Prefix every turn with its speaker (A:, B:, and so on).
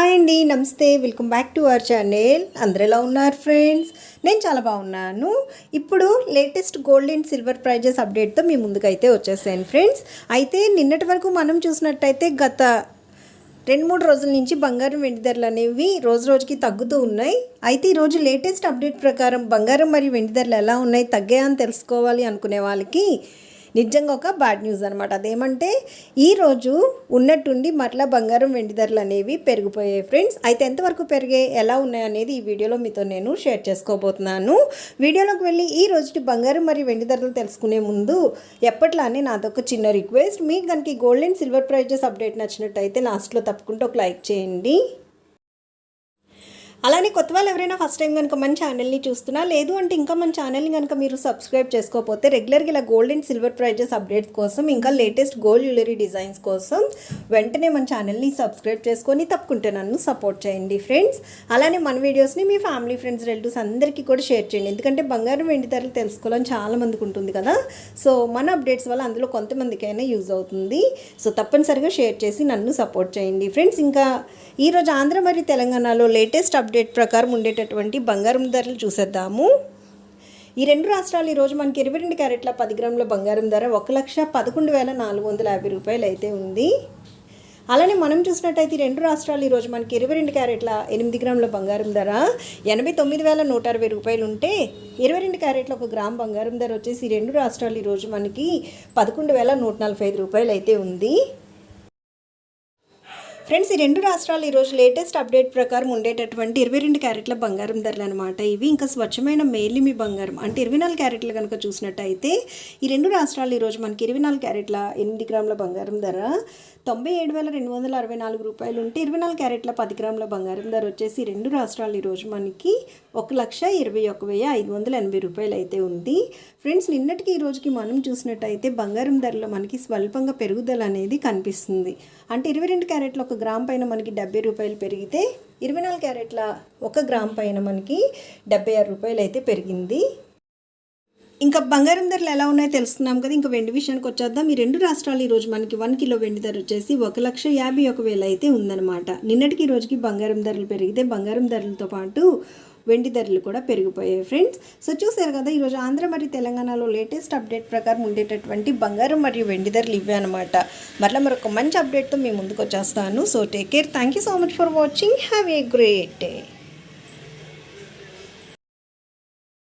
A: Hi అండి నమస్తే. Welcome back to our channel. అందరు ఎలా ఉన్నారు ఫ్రెండ్స్? నేను చాలా బాగున్నాను. ఇప్పుడు latest gold and silver prices అప్డేట్తో మీ ముందుకైతే వచ్చేసాను ఫ్రెండ్స్. అయితే నిన్నటి వరకు మనం చూసినట్టయితే గత రెండు మూడు రోజుల నుంచి బంగారం వెండి ధరలు అనేవి రోజు రోజుకి తగ్గుతూ ఉన్నాయి. అయితే ఈరోజు లేటెస్ట్ అప్డేట్ ప్రకారం బంగారం మరియు వెండి ధరలు ఎలా ఉన్నాయి తగ్గాయని తెలుసుకోవాలి అనుకునే వాళ్ళకి నిజంగా ఒక బ్యాడ్ న్యూస్ అనమాట అదేమంటే ఈరోజు ఉన్నట్టుండి మరలా బంగారం వెండి ధరలు అనేవి పెరిగిపోయాయి ఫ్రెండ్స్. అయితే ఎంతవరకు పెరిగాయి ఎలా ఉన్నాయి అనేది ఈ వీడియోలో మీతో నేను షేర్ చేసుకోబోతున్నాను. వీడియోలోకి వెళ్ళి ఈ రోజు బంగారం మరియు వెండి ధరలు తెలుసుకునే ముందు ఎప్పట్లానే నాదొక చిన్న రిక్వెస్ట్. మీకు కనుక gold and silver prices update నచ్చినట్టయితే లాస్ట్లో తప్పకుండా ఒక లైక్ చేయండి. అలానే కొత్త వాళ్ళు ఎవరైనా ఫస్ట్ టైం కనుక మన ఛానల్ని చూస్తున్నా లేదు అంటే ఇంకా మన ఛానల్ని కనుక మీరు సబ్స్క్రైబ్ చేసుకోకపోతే రెగ్యులర్గా ఇలా gold and silver prices updates కోసం ఇంకా లేటెస్ట్ గోల్డ్ జ్యువెలరీ డిజైన్స్ కోసం వెంటనే మన ఛానల్ని సబ్స్క్రైబ్ చేసుకొని తప్పకుంటే నన్ను సపోర్ట్ చేయండి ఫ్రెండ్స్ అలానే మన వీడియోస్ని మీ ఫ్యామిలీ ఫ్రెండ్స్ రిలేటివ్స్ అందరికీ కూడా షేర్ చేయండి. ఎందుకంటే బంగారం వెండి ధరలు తెలుసుకోవాలని చాలా మందికి ఉంటుంది కదా. సో మన అప్డేట్స్ వల్ల అందులో కొంతమందికైనా యూజ్ అవుతుంది. సో తప్పనిసరిగా షేర్ చేసి నన్ను సపోర్ట్ చేయండి ఫ్రెండ్స్ ఇంకా ఈరోజు ఆంధ్ర మరియు తెలంగాణలో లేటెస్ట్ అప్డేట్ అప్డేట్ ప్రకారం ఉండేటటువంటి బంగారం ధరలు చూసేద్దాము. ఈ రెండు రాష్ట్రాలు ఈరోజు మనకి ఇరవై రెండు క్యారెట్ల పది గ్రాముల బంగారం ధర ఒక లక్ష పదకొండు వేల నాలుగు వందల యాభై రూపాయలు అయితే ఉంది. అలానే మనం చూసినట్టయితే ఈ రెండు రాష్ట్రాలు ఈరోజు మనకి ఇరవై రెండు క్యారెట్ల ఎనిమిది గ్రాముల బంగారం ధర ఎనభై తొమ్మిది వేల నూట అరవై రూపాయలు ఉంటే ఇరవై రెండు క్యారెట్ల ఒక గ్రామ్ బంగారం ధర వచ్చేసి ఈ రెండు రాష్ట్రాలు ఈరోజు మనకి పదకొండు వేల నూట నలభై ఐదు రూపాయలు అయితే ఉంది. ఫ్రెండ్స్ ఈ రెండు రాష్ట్రాలు ఈరోజు లేటెస్ట్ అప్డేట్ ప్రకారం ఉండేటటువంటి ఇరవై రెండు క్యారెట్ల బంగారం ధరలు అనమాట ఇవి ఇంకా స్వచ్ఛమైన మేలిమి బంగారం. అంటే ఇరవై నాలుగు క్యారెట్లు కనుక చూసినట్టయితే ఈ రెండు రాష్ట్రాలు ఈరోజు మనకి ఇరవై నాలుగు క్యారెట్ల ఎనిమిది గ్రాముల బంగారం ధర తొంభై ఏడు వేల రెండు వందల అరవై నాలుగు రూపాయలు ఉంటే ఇరవై నాలుగు క్యారెట్ల పది గ్రాముల బంగారం ధర వచ్చేసి రెండు రాష్ట్రాలు ఈరోజు మనకి ఒక లక్ష ఇరవై ఒక వెయ్యి ఐదు వందల ఎనభై రూపాయలు అయితే ఉంది. ఫ్రెండ్స్ నిన్నటికి ఈ రోజుకి మనం చూసినట్టయితే బంగారం ధరలో మనకి స్వల్పంగా పెరుగుదల అనేది కనిపిస్తుంది. అంటే ఇరవై రెండు క్యారెట్ల ఒక గ్రామ్ పైన మనకి డెబ్బై రూపాయలు పెరిగితే ఇరవై నాలుగు క్యారెట్ల ఒక గ్రామ్ పైన మనకి డెబ్బై ఆరు రూపాయలు అయితే పెరిగింది. ఇంకా బంగారం ధరలు ఎలా ఉన్నాయో తెలుసుకున్నాం కదా ఇంకా వెండి విషయానికి వచ్చేద్దాం. ఈ రెండు రాష్ట్రాలు ఈరోజు మనకి వన్ కిలో వెండి ధర వచ్చేసి ఒక లక్ష యాభై ఒక వేలు అయితే ఉందన్నమాట. నిన్నటికి ఈ రోజుకి బంగారం ధరలు పెరిగితే బంగారం ధరలతో పాటు వెండి ధరలు కూడా పెరిగిపోయాయి ఫ్రెండ్స్ సో చూసారు కదా ఈరోజు ఆంధ్ర మరియు తెలంగాణలో లేటెస్ట్ అప్డేట్ ప్రకారం ఉండేటటువంటి బంగారం మరియు వెండి ధరలు ఇవే అనమాట మరలా మరొక మంచి అప్డేట్తో మేము ముందుకు వచ్చేస్తాను. So take care thank you so much for watching have a great day